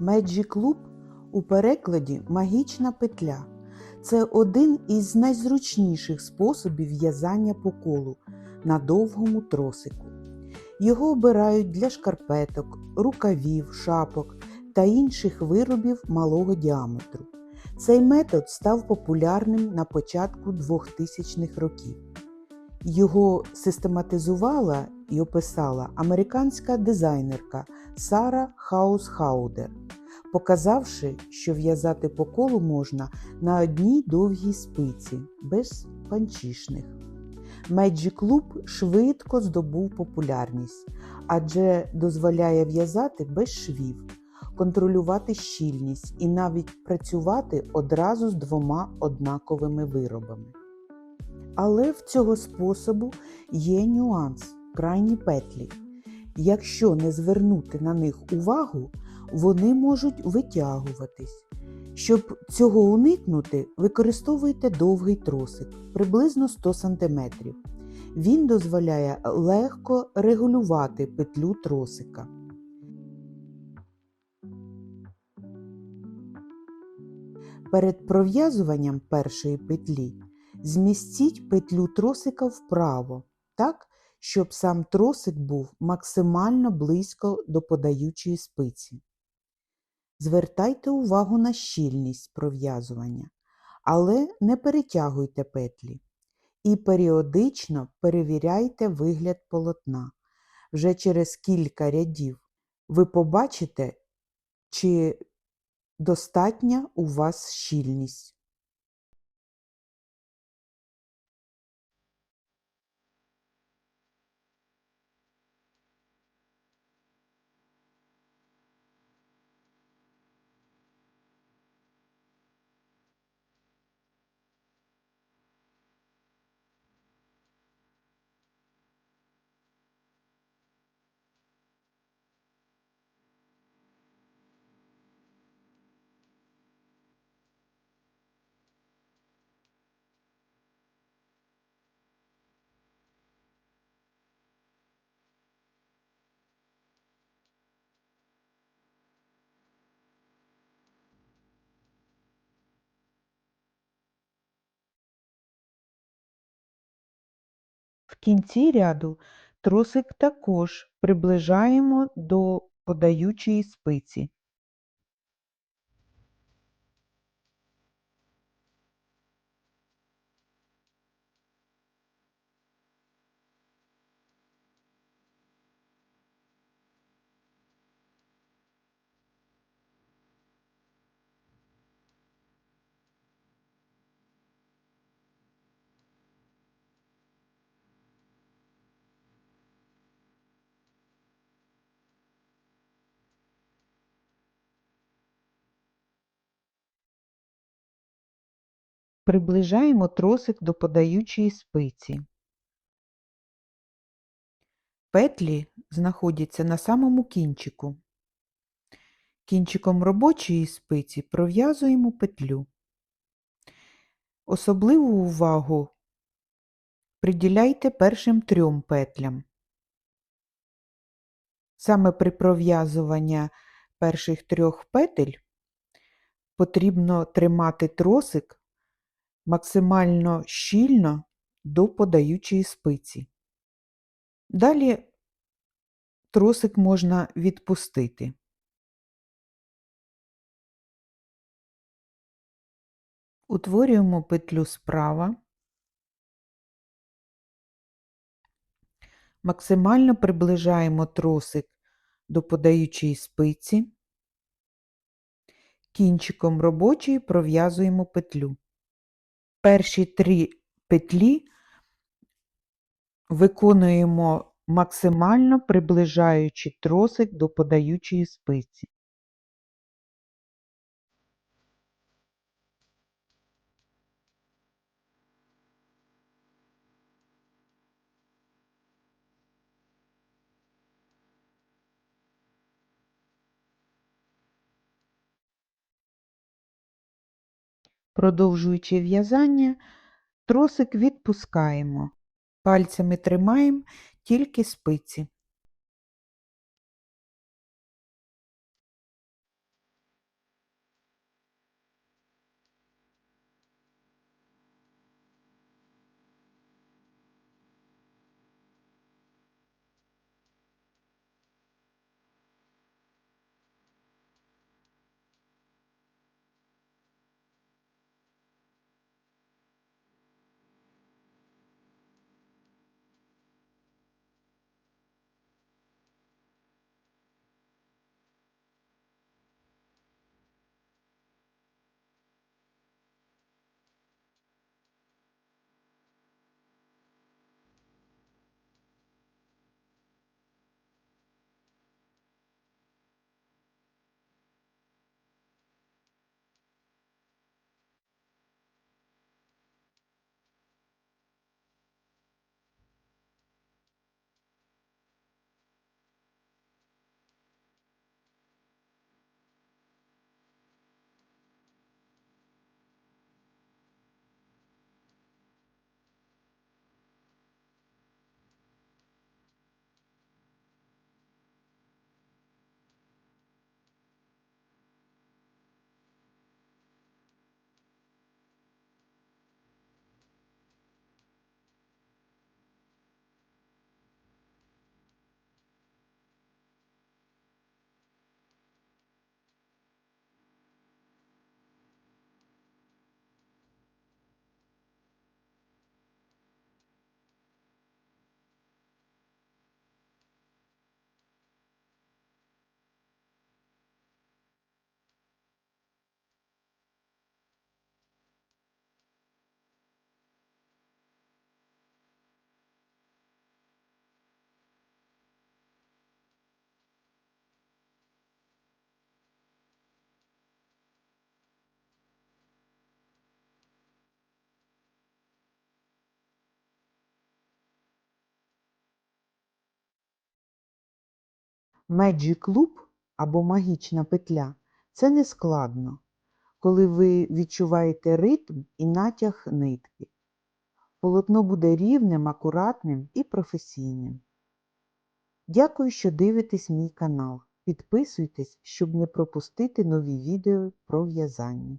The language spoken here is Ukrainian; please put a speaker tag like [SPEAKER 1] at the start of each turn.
[SPEAKER 1] Magic Loop у перекладі магічна петля. Це один із найзручніших способів в'язання по колу на довгому тросику. Його обирають для шкарпеток, рукавів, шапок та інших виробів малого діаметру. Цей метод став популярним на початку 2000-х років. Його систематизувала і описала американська дизайнерка Сара Хаусхаудер, показавши, що в'язати по колу можна на одній довгій спиці, без панчішних. Magic Loop швидко здобув популярність, адже дозволяє в'язати без швів, контролювати щільність і навіть працювати одразу з двома однаковими виробами. Але в цього способу є нюанс крайні петлі. Якщо не звернути на них увагу, вони можуть витягуватись. Щоб цього уникнути, використовуйте довгий тросик приблизно 100 см. Він дозволяє легко регулювати петлю тросика. Перед пров'язуванням першої петлі змістіть петлю тросика вправо, так, щоб сам тросик був максимально близько до подаючої спиці. Звертайте увагу на щільність пров'язування, але не перетягуйте петлі. І періодично перевіряйте вигляд полотна. Вже через кілька рядів ви побачите, чи достатня у вас щільність. В кінці ряду тросик також приближаємо до подаючої спиці. Приближаємо тросик до подаючої спиці. Петлі знаходяться на самому кінчику. Кінчиком робочої спиці пров'язуємо петлю. Особливу увагу приділяйте першим трьом петлям. Саме при пров'язуванні перших трьох петель потрібно тримати тросик максимально щільно до подаючої спиці. Далі тросик можна відпустити. Утворюємо петлю справа, максимально приближаємо тросик до подаючої спиці, кінчиком робочої пров'язуємо петлю. Перші три петлі виконуємо максимально приближаючи тросик до подаючої спиці. Продовжуючи в'язання, тросик відпускаємо. Пальцями тримаємо тільки спиці. Magic Loop або магічна петля це не складно, коли ви відчуваєте ритм і натяг нитки. Полотно буде рівним, акуратним і професійним. Дякую, що дивитесь мій канал. Підписуйтесь, щоб не пропустити нові відео про в'язання.